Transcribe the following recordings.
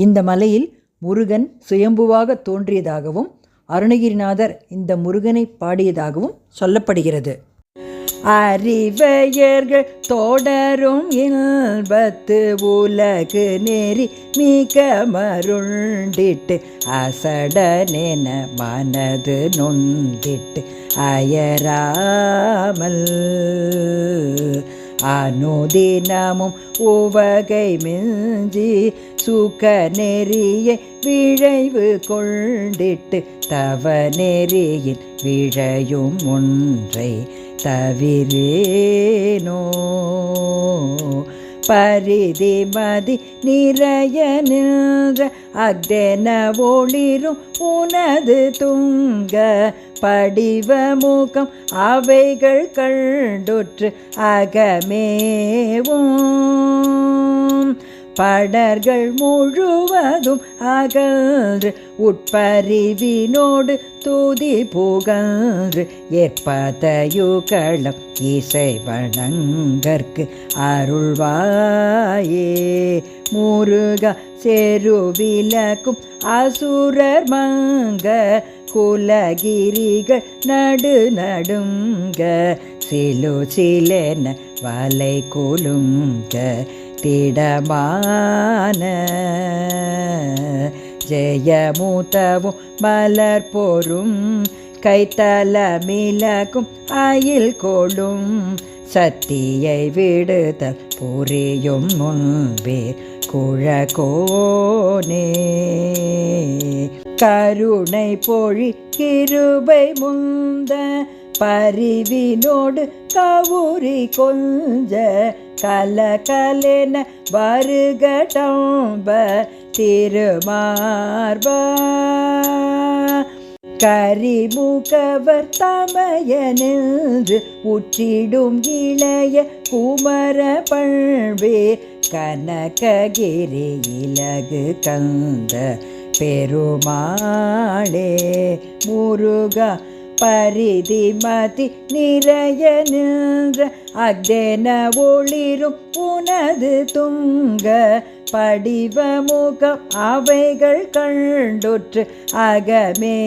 இந்த மலையில் முருகன் சுயம்புவாக தோன்றியதாகவும் அருணகிரிநாதர் இந்த முருகனை பாடியதாகவும் சொல்லப்படுகிறது. அறிவையர்கள் தொடரும் இன்பத்து உலகு நெறி மிக மருண்டிட்டு அசடனென மனது நொந்திட்டு அயராமல் அனுதினமும் உவகை மிஞ்சி சுக நெறியை விழைவு கொண்டிட்டு தவ நெறியில் விழையும் ஒன்றை தவிரேனோ. பரிதி மதி நிறைய நின்ற அக்தென ஒளிரும் உனது துங்க படிவ முகம் அவைகள் கண்டுற்று அகமேவும். படர்கள் முழுவதும் அகன்று உட்பரிவினோடு தூதி புகன்று ஏற்பதையுகளம் இசை வணங்கற்கு அருள்வாயே. முருக செருவிலக்கும் அசுரர் மங்க குலகிரிகள் நடு நடுங்க சிலு சிலென வலை குலுங்க திடமான ஜெயமூத்தவும் மலர் போரும் கைத்தலமிலக்கும் அயில் கொடும். சத்தியை விடுதல் புரியும் முன்பே குழகோனே. கருணை பொழி கிருபை முந்த பரிவினோடு கவுரி கொஞ்ச கல கலென வருகடம்ப திருமார்பா. கரிமுகவர் தமயனின்று உற்றிடும் இளைய குமர பண்பே கனககிரி இலகு கந்த பெருமாளே முருகா பரிதிமதி நிறைய நின்ற அக்தென ஒளிரும் உனது துங்க படிவ முகம் அவைகள் கண்டுற்று அகமேவும்.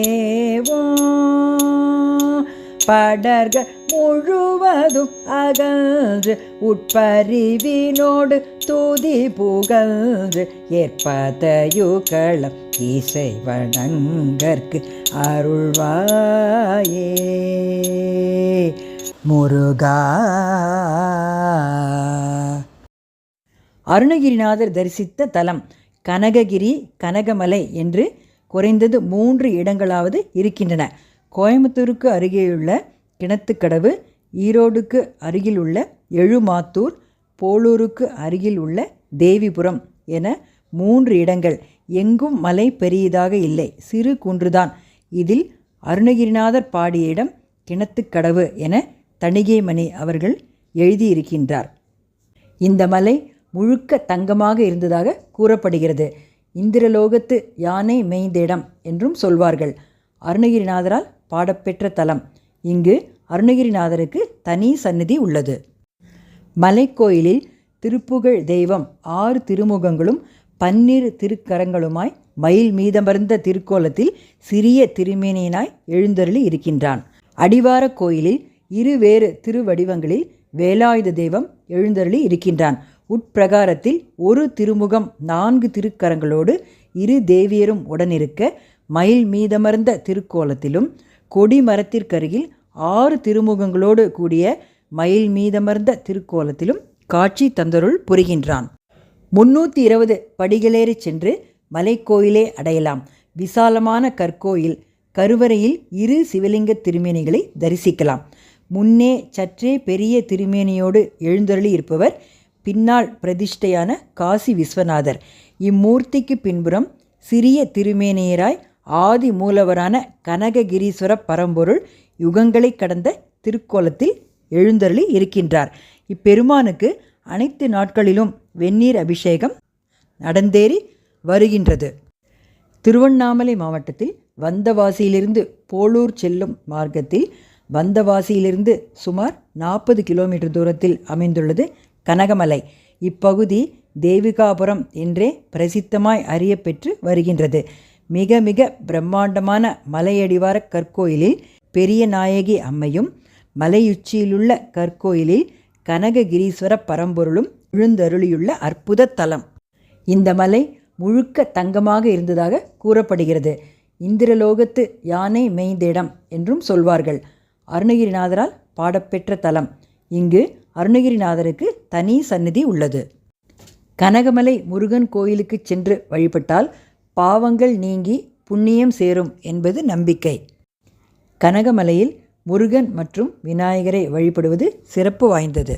படர்கள் முழுவதும் அகன்று உட்பரிவினோடு தூதி புகழ்ந்து ஏற்பதையுகளம் இசை வணங்கற்கு அருள்வாயே. முருகா. அருணகிரிநாதர் தரிசித்த தலம் கனககிரி கனகமலை என்று குறைந்தது மூன்று இடங்களாவது இருக்கின்றன. கோயம்புத்தூருக்கு அருகேயுள்ள கிணத்துக்கடவு ஈரோடுக்கு அருகில் உள்ள எழுமாத்தூர் போலூருக்கு அருகில் உள்ள தேவிபுரம் என மூன்று இடங்கள். எங்கும் மலை பெரியதாக இல்லை சிறு குன்றுதான். இதில் அருணகிரிநாதர் பாடிய இடம் கிணத்துக்கடவு என தணிகைமணி அவர்கள் எழுதியிருக்கின்றார். இந்த மலை முழுக்க தங்கமாக இருந்ததாக கூறப்படுகிறது. இந்திரலோகத்து யானை மேய்ந்த இடம் என்றும் சொல்வார்கள். அருணகிரிநாதரால் பாடப்பெற்ற தலம். இங்கு அருணகிரிநாதருக்கு தனி சந்நிதி உள்ளது. மலைக்கோயிலில் திருப்புகழ் தெய்வம் ஆறு திருமுகங்களும் பன்னிரு திருக்கரங்களுமாய் மயில் மீதமர்ந்த திருக்கோலத்தில் சிறிய திருமேனியனாய் எழுந்தருளி இருக்கின்றான். அடிவார கோயிலில் இருவேறு திருவடிவங்களில் வேலாயுத தெய்வம் எழுந்தருளி இருக்கின்றான். உட்பிரகாரத்தில் ஒரு திருமுகம் நான்கு திருக்கரங்களோடு இரு தேவியரும் உடனிருக்க மயில் மீதமர்ந்த திருக்கோலத்திலும் கொடி மரத்திற்கருகில் ஆறு திருமுகங்களோடு கூடிய மயில் மீதமர்ந்த திருக்கோலத்திலும் காட்சி தந்தருள் புரிகின்றான். முன்னூற்றி இருபது படிகளேறி சென்று மலைக்கோயிலே அடையலாம். விசாலமான கற்கோயில் கருவறையில் இரு சிவலிங்க திருமேனிகளை தரிசிக்கலாம். முன்னே சற்றே பெரிய திருமேனியோடு எழுந்தருளி இருப்பவர் பின்னால் பிரதிஷ்டையான காசி விஸ்வநாதர். இம்மூர்த்திக்கு பின்புறம் சிறிய திருமேனியராய் ஆதி மூலவரான கனககிரீஸ்வர பரம்பொருள் யுகங்களை கடந்த திருக்கோலத்தில் எழுந்தருளி இருக்கின்றார். இப்பெருமானுக்கு அனைத்து நாட்களிலும் வெந்நீர் அபிஷேகம் நடந்தேறி வருகின்றது. திருவண்ணாமலை மாவட்டத்தில் வந்தவாசியிலிருந்து போலூர் செல்லும் மார்க்கத்தில் வந்தவாசியிலிருந்து சுமார் நாற்பது கிலோமீட்டர் தூரத்தில் அமைந்துள்ளது கனகமலை. இப்பகுதி தேவிகாபுரம் என்றே பிரசித்தமாய் அறியப்பெற்று வருகின்றது. மிக மிக பிரம்மாண்டமான மலையடிவார கற்கோயிலில் பெரிய நாயகி அம்மையும் மலையுச்சியிலுள்ள கற்கோயிலில் கனககிரீஸ்வர பரம்பொருளும் விழுந்தருளியுள்ள அற்புத தலம். இந்த மலை முழுக்க தங்கமாக இருந்ததாக கூறப்படுகிறது. இந்திரலோகத்து யானை மெய்ந்திடம் என்றும் சொல்வார்கள். அருணகிரிநாதரால் பாடப்பெற்ற தலம். இங்கு அருணகிரிநாதருக்கு தனி சந்நிதி உள்ளது. கனகமலை முருகன் கோயிலுக்கு சென்று வழிபட்டால் பாவங்கள் நீங்கி புண்ணியம் சேரும் என்பது நம்பிக்கை. கனகமலையில் முருகன் மற்றும் விநாயகரை வழிபடுவது சிறப்பு வாய்ந்தது.